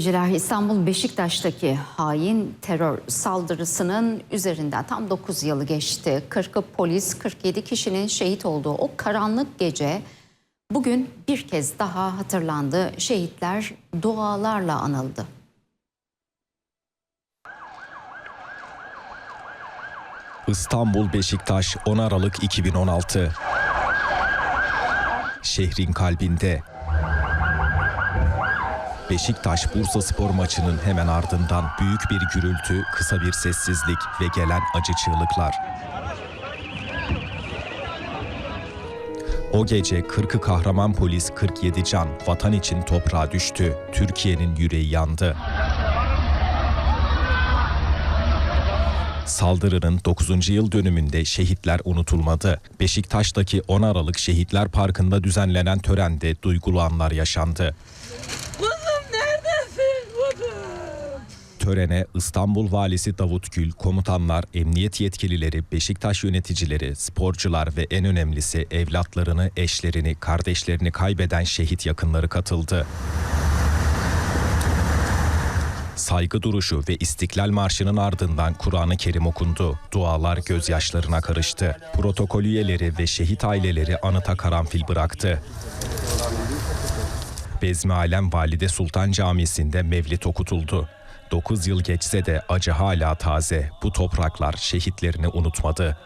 izleyiciler İstanbul Beşiktaş'taki hain terör saldırısının üzerinden tam 9 yılı geçti. 40'ı polis 47 kişinin şehit olduğu o karanlık gece bugün bir kez daha hatırlandı. Şehitler dualarla anıldı. İstanbul Beşiktaş 10 Aralık 2016. Şehrin kalbinde. Beşiktaş Bursa Spor maçının hemen ardından büyük bir gürültü, kısa bir sessizlik ve gelen acı çığlıklar. O gece 40'ı kahraman polis 47 can vatan için toprağa düştü. Türkiye'nin yüreği yandı. Saldırının 9. yıl dönümünde şehitler unutulmadı. Beşiktaş'taki 10 Aralık Şehitler Parkı'nda düzenlenen törende duygulu anlar yaşandı. Törene İstanbul Valisi Davut Gül, komutanlar, emniyet yetkilileri, Beşiktaş yöneticileri, sporcular ve en önemlisi evlatlarını, eşlerini, kardeşlerini kaybeden şehit yakınları katıldı. Saygı duruşu ve İstiklal Marşı'nın ardından Kur'an-ı Kerim okundu. Dualar gözyaşlarına karıştı. Protokol üyeleri ve şehit aileleri anıta karanfil bıraktı. Bezmi Alem Valide Sultan Camisi'nde mevlit okutuldu. 9 yıl geçse de acı hala taze. Bu topraklar şehitlerini unutmadı.